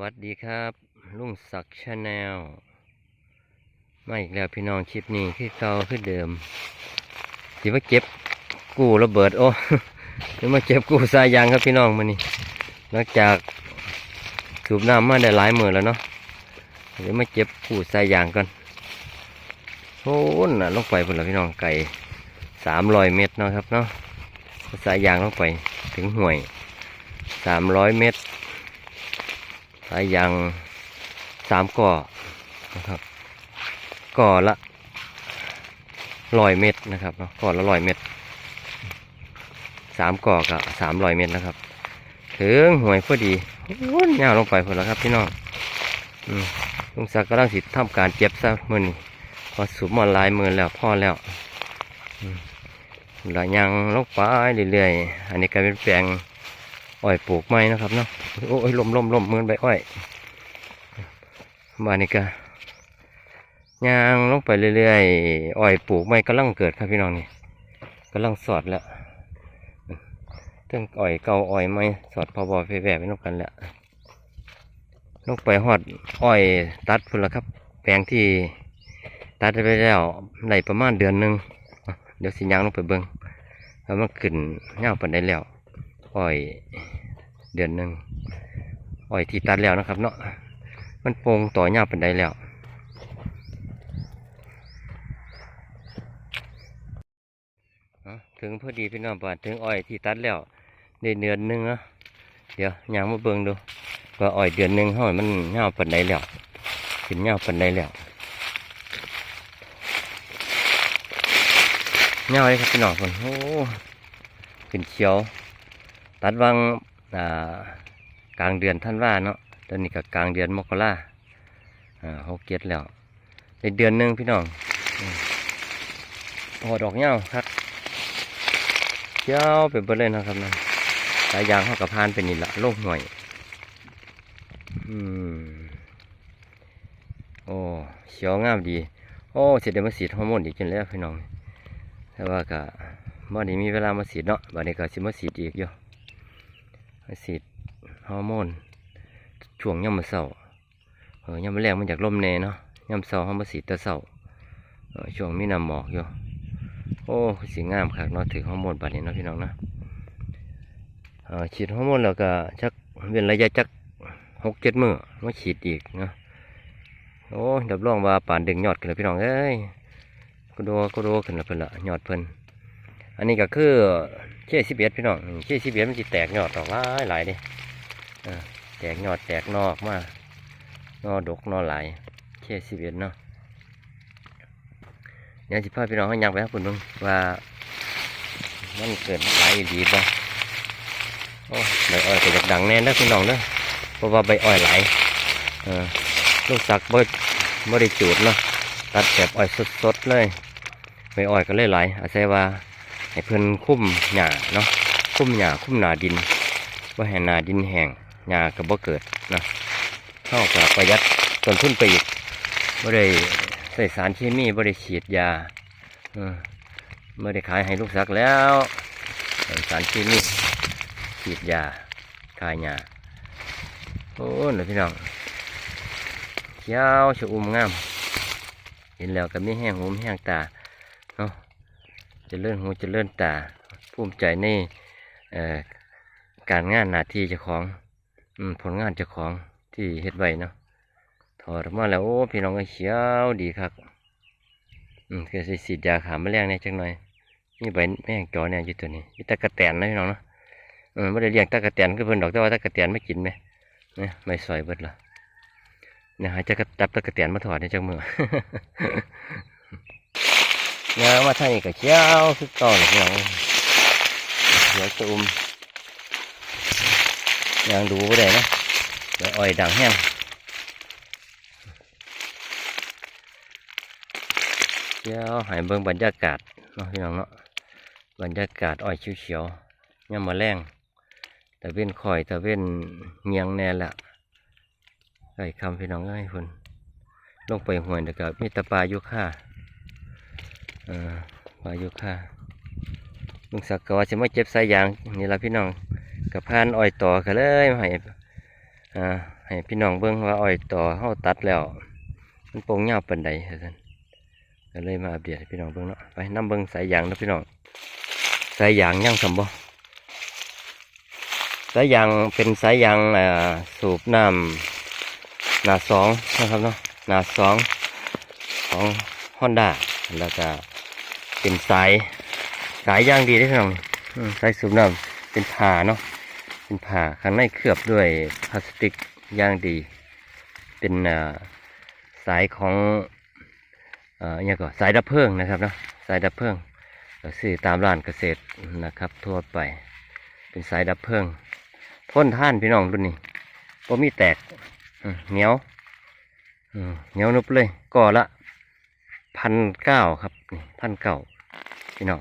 วัสดีครับลุงศักดิ์ชาแนลมาอีกแล้วพี่น้องคลิปนี้คือเก่าคือเดิมสิมาเก็บกู้ระเบิดโอ้เดี๋ยวมาเก็บกู้สายยางครับพี่น้องมานี่หลังจากสูบน้ำมาได้หลายมือแล้วเนาะเดี๋ยวมาเก็บกู้สายยางก่อนโอ้น่ะลงไปพุ่นละพี่น้องไก่สามร้อยเมตรเนาะครับเนาะสายยางลงไปถึงห่วยสามร้อยเมตร สายยางสามก่อนะครับก่อละร้อยเม็ดนะครับเนาะก่อละร้อยเม็ดสามก่อกับสามร้อยเม็ดนะครับ ถึงหวยพอดีว้นยาวลงไปพอแล้วครับพี่น้องลุงศักดิ์กำลังสิทำการเจ็บซะมือนี่พอสูบมอนลายมือแล้วพ่อแล้วหลายยางลงไปเรื่อยๆอันนี้ก็เป็นแปลง อ้อยปลูกไม้นะครับเนาะโอ้ยลมลมลมเมือนใบอ้อยมานี่ก็ยางลงไปเรื่อยๆอ้อยปลูกไม้กำลังเกิดครับพี่น้องนี่กำลังสอดแล้วเรื่องอ้อยเก่าอ้อยไม้สอดพอบอไปแวไปนกกันแล้วลงไปหอดอ้อยตัดพุ่นละครับ แปลงที่ตัดไปแล้วในประมาณเดือนหนึ่งเดี๋ยวสิยางลงไปเบิ้งแล้วมันขึ้นเงาปันได้แล้ว อ้อยเดือนหนึ่งอ้อยที่ตัดแล้วนะครับเนาะมันโปร่งต่อยาเป็นไดแล้วถึงพอดีพี่น้องบาดถึงอ้อยที่ตัดแล้วได้เดือนหนึ่งเนาะเดี๋ยวยางมาเบิ่งดูว่าอ้อยเดือนหนึ่งห้อยมันเงาเป็นไดแล้วขึ้นเงาเป็นไดแล้วเงาเลยครับพี่น้องคนโอ้ขึ้นเขียว ตัดวังอ่ากลางเดือนท่านว่าเนาะตอนนี้ก็กลางเดือนมกราอ่าเขาเก็ดแล้วในเดือนหนึ่งพี่น้องอืมพอดอกเหย้าครับเจ้าไปเบิดเลยนะครับนะสายยางเขากับพานเป็นนี่ละโลกหน่อยอืมโอ้เขียวงามดี โอ้เสร็จเดี๋ยวมาสีดฮอร์โมนอีกจนแล้วพี่น้องแต่ว่าก็บ่ได้มีเวลามาสีดเนาะบัดนี้ก็สิมาสีดอีกอยู่ มาสีดฮอร์โมนช่วงย่ำมาเศร้าเออย่ำมาแรงมันจากลมแน่เนาะย่ำเศร้าเขามาสีดต่เศร้าเอช่วงมีน้ำหมอกอยู่โอ้สีงามคักเนาะถือฮอร์โมนบัดนี้เนาะพี่น้องนะฉีดฮอร์โมนแล้วก็จักเว้นระยะจักหกเจ็ดมือมาฉีดอีกเนาะโอ้ดับรองว่าป่านดึงยอดกันเลยพี่น้องเอ้ยก็ดูก็ดูขึ้นละเพิ่นละยอดเพิ่นอันนี้ก็คือ เชี่ยสิบเอ็ดพี่น้องเชี่ยสิบเอ็ดมันจะแตกยอดออกหลายหลายเด้อ่าแตกยอดแตกนอกมานอดกนอหลายเชี่ยสิบเอ็ดเนาะเดี๋ยสิพาพี่น้องให้ยังไปครับคุณเบิ่งว่ามันเกิดหลายดีบ่โอ้ใบอ้อยก็อยากดังแน่นะพี่น้องเด้อเพราะว่าใบอ้อยหลายเออลูกสักบ่บ่ได้จูดเนาะตัดแบบอ้อยสดๆเลยไม่อ้อยก็เลยหลายอาศัยว่า ให้เพิ่นคุ้มหญ้าเนาะคุ้มหญ้าคุ้มหนาดินว่าให้หนาดินแห้งหญ้าก็บ่เกิดนะเท่ากับประหยัดต้นทุนไปอีกบ่ได้ใส่สารเคมีบ่ได้ฉีดยาเออบ่ได้ขายให้ลูกสักแล้วใส่สารเคมีฉีดยาขายหญ้าโอ้ยพี่น้องเขียวชอุ่มงาม เห็นแล้วก็มีแห้งหูมแห้งตา จะเลื่อนหูจะเลื่อนตาภูมิใจในเอ่อการงานหน้าที่เจ้าของผลงานเจ้าของที่เฮ็ดไว้เนาะถอดมาแล้วโอ้พี่น้องก็เขียวดีครับอืมคือสิฉีดยาขาแมลงเนี่ยจังหน่อยนี่ใบแมงจอเนี่ยอยู่ตัวนี้มีตะกะแตนนะพี่น้องเนาะเออไม่ได้เลี้ยงตะกะแตนคือเพิ่นดอกแต่ว่าตะกะแตนไม่กินไหมเนี่ยไม่ซอยเบิดละเนี่ยหาจะกระจับตะกะเตียนมาถอดในจังมือ ยางมาทางนี้ก็เจ้าคือต่อเลยพี่น้องเดี๋ยวจะอุ้มยางดูบ่ได้นะเดี๋ยวอ้อยดังแห้งเจ้าหายเบิ่งบรรยากาศเนาะพี่น้องเนาะบรรยากาศอ้อยเขียวๆย่ำมาแรงตะเว้นคอยตะเว้นเงียงแน่ละไก่คำพี่น้องเอ้ยคนลงไปห่วยเด็กกับมีตะปลายุค่า เอ่อปลายุค่าลุงศักดิ์ก็ว่าจะไม่เจ็บสายยางนี่ละพี่น้องกับพานอ้อยต่อกันเลยมาให้ให้พี่น้องเบิ่งว่าอ้อยต่อเฮาตัดแล้ว มันโปร่งยาวปานใดว่าซั่นก็เลยมาอัปเดตพี่น้องเบิ่งเนาะไปนํเบิ่งสายยางนะพี่น้องสายยางยังสำบ่สายยางเป็นสายยางสูบน้ำหนาสองนะครับเนาะหนาสองของฮอนด้าแล้วก็ เป็นสายสายยางดีได้อพี่น้องอืมสายสูบน้ำเป็นผ่าเนาะเป็นผ่าข้างในเคลือบด้วยพลาสติกอย่างดี เป็นอ่าสายของเอ่อเนี่ยก็สายดับเพลิงนะครับเนาะสายดับเพลิงก็ซื้อตามร้านเกษตรนะครับทั่วไป เป็นสายดับเพลิงทนท่านพี่น้องรุ่นนี้บ่มีแตกอืมเหนียวอืมเหนียวนุบเลยก่อละ พันเก้าครับนี่พันเก้าพี่น้อง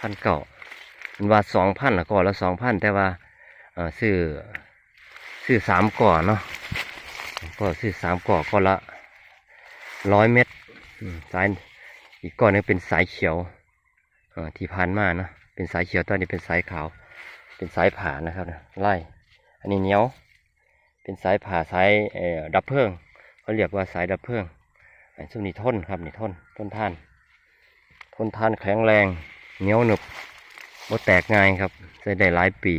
พันเก้าเป็นว่าสองพันละก่อละสองพันแต่ว่าซื้อซื้อสามก่อเนาะก็ซื้อสามก่อก็ละร้อยเม็ดสายอีกก่อนหนึงเป็นสายเขียวอที่ผ่านมาเนาะเป็นสายเขียวตอนนี้เป็นสายขาว เป็นสายผ่านะครับไล่อันนี้เนียวเป็นสายผ่าสายดับเพลิงเขาเรียกว่าสายดับเพลิง อันช่วงนี้ทนครับนี่ทนทนทาน ทนทานแข็งแรงเหนียวหนึบบ่แตกง่ายครับใช้ได้หลายปี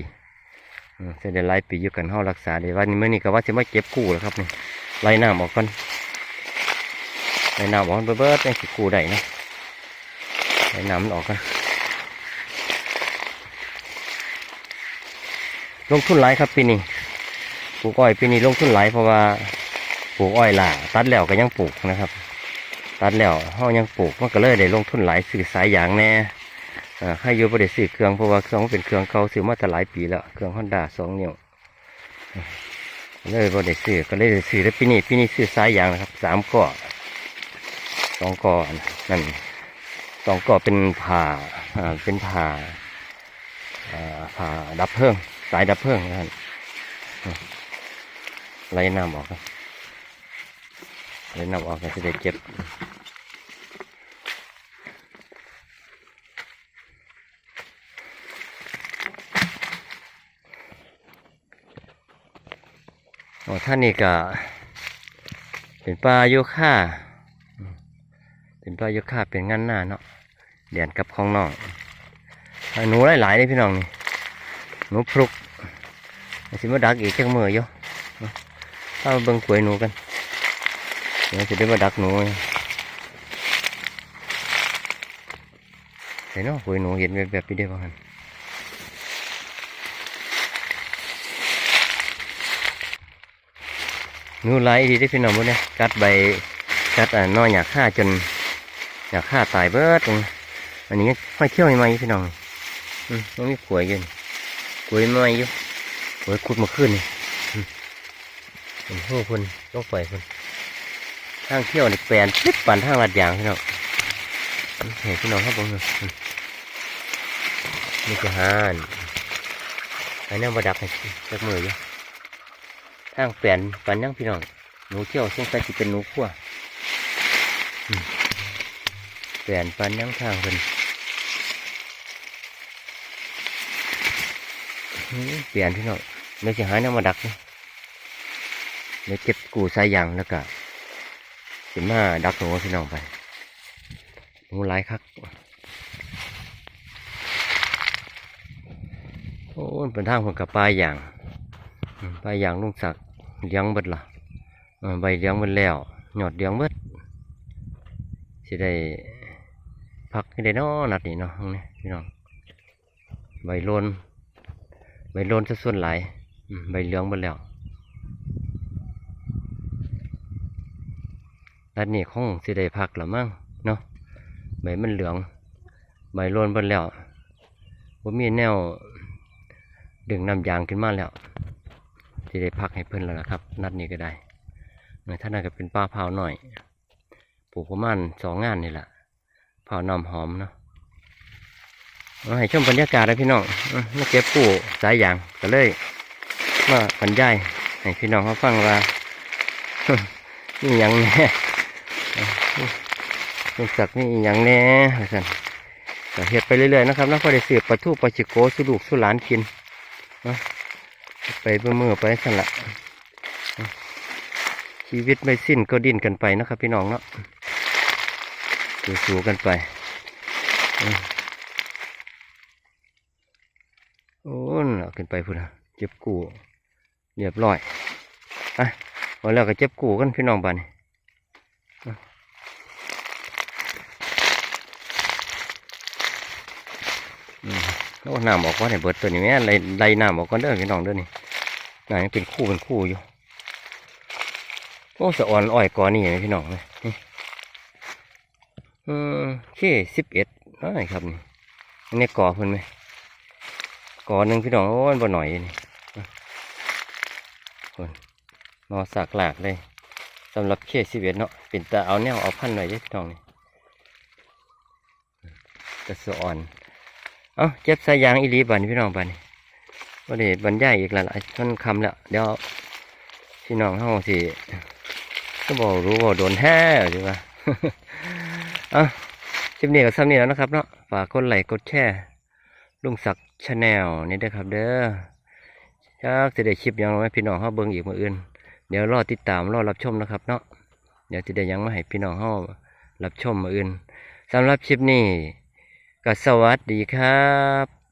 อืมเสได็จไล่ปีอยู่กันห้ารักษาได้วันนี้เมื่อนี้ก็ว่าจะไมาเก็บกู้แล้วครับนี่ไล่น้ำออกก่อนไล่น้ำออกเบิดเบิดยังสิกู้ได้นะไล่น้ำมันออกกันลงทุนหลายครับปีนี้ปลูกอ้อยปีนี้ลงทุนหลายเพราะว่าปลูกอ้อยล่ะตัดแล้วก็ยังปลูกนะครับ ตัดแล้วเฮายังปลูกมันก็เลยได้ลงทุนหลายสื่อสายยางแน่ให้ยู่ประเดี๋ยวซื้อเครื่องเพราะว่าเครื่องเป็นเครื่องเก่าซื้อมาแต่หลายปีแล้วเครื่องฮอนด้าสองนิ้วเลยประเดี๋ยวซื้อก็เลยได้ซื้อแล้วปีนี้ปีนี้ซื้อสายยางนะครับสามก่อสองก่อนั่นสองก่อเป็นผ่าเป็นผ่าผ่าดับเพลิงสายดับเพลิงนั่นไล่น้ำออกครับ ไล่น้ำออกก็จะได้เก็บโอ้ท่านนี่ก็เป็นปลาโยค่าเป็นปลาโยค่าเป็นงานหน้าเนาะเดียนกับของน้องหนูหลายๆเลยพี่น้องนี่หนูพลุกสิมาดักอีกจังมืออยู่ถ้ามาเบิ่งกล้วยหนูกัน เดี๋ยวจะได้มาดักหนูเห็นเนาะกล้วยหนูเห็นแบบแบบนี้ได้บ้างหนูไหลดีได้พี่น้องบ่เนี่ยกัดใบกัดอ่าน้อยอยากฆ่าจน อยากฆ่าตายเบิดตรงอันนี้ห้อยเขี้ยวใหม่ๆพี่น้องอืมมันมีขวยยู่นี่ขวยใหม่อยู่ขวยขุดมาขึ้นนี่อืมเห็นหัวคนต้องปล่อยคน ทางเที่ยวนี่แปลนปิ๊บปั่นทางลัดยางพี่น้องเห็นพี่น้องครับผมอืมนี่จะหานไอ้นั่งบดักให้จักมืออยู่ทางเปลี่ยนปันยังพี่น้องหนูเที่ยวสงสัยจะเป็นหนูขั้วอืมเปลี่ยนปันยังทางเป็นเปลี่ยนพี่น้องไม่ใช่หายน้ำมาดักนะเดี๋ยวเก็บกูสายยางแล้วก็ สิมาดักหนูพี่น้องไปหนูหลายคักโอ้เป็นทางคนกับปลายอย่างปลาย่างลุงสักเลี้ยงเบิดล่ะใบเลี้ยงเบิดแล้วหยอดเลี้ยงเบิดสิได้พักให้ได้นาะนัดนี้เนาะตรงนี้พี่น้องใบโลนใบโลนจะส่วนหลายใบเหลืองเบิดแล้ว นัดนี้คงสิได้พักละมั้งเนาะใบมันเหลืองใบโลนเบิดแล้วว่ามีแนว ดึงน้ำยางขึ้นมาแล้วที่ได้พักให้เพื่อนแล้วนะครับ นัดนี้ก็ได้เออถ้านั่นก็เป็นป้าเผาหน่อยปลูกประมาณสองงานนี่แหละเผาน้ำหอมเนาะเอาให้ชมบรรยากาศนะพี่น้องเออมาเก็บปูสายยางก็เลยมาบรรยายให้พี่น้องเขาฟังว่า นี่ยังแน่ ลุงศักดิ์นี่อหยังแน่ท่านก็เฮ็ดไปเรื่อยๆนะครับแล้วพอได้สืบปลาทูปลาจิโกสุลูกสุหลานกินไปเพื่อมือไปสั่นละชีวิตไม่สิ้นก็ดิ้นกันไปนะครับ พี่น้องเนาะสู้ๆกันไปโอ้นเอาขึ้นไปพุ่นนเจ็บกูเรียบร้อยอะพอแล้วก็เจ็บกูกันพี่น้องบ้านนี่อะอืม โอ้น้ำออกว่าในเบิดตัวนี้แม่ไล่ไล่น้ำออกก่อนเด้อพี่น้องเด้อนี่น้ำยังเป็นคู่เป็นคู่อยู่โอ้สะอ่อนอ้อยก้อนนี่นะพี่น้องเลยนี่อืมเคสิบเอ็ดน้อยครับนี่อันนี้ก่อเพิ่นไหมกอหนึ่งพี่น้องโอ้ยบ่หน่อยนี่คนนอสากหลากเลยสำหรับเคสิบเอ็ดเนาะเป็นตาเอาแนวเอาพันหน่อยเด้พี่น้องนี่แตะสะอ่อน เอาเจ็บสายยางอีหลีบันพี่น้องบัดนวันนี้บรรยายอีกแล้วละท่านคำแล้วเดี๋ยวพี่น้องเฮาสิก็บอกรู้ว่าโดนแห่ใช่ปะอะคลิปนี้ก็ซ้ำนี้แล้วนะครับเนาะฝากกดไลค์กดแชร์ลุงศักดิ์ชาแนลนี่ด้วยครับ เด้อจักจะได้คลิปยังไว้พี่น้องเฮาเบิ่งอีกมืออื่น เดี๋ยวรอติดตามรอรับชมนะครับ เนาะเดี๋ยวจะได้ยังมาให้พี่น้องเฮารับชมมืออื่นสำหรับคลิปนี้ ก็สวัสดีครับ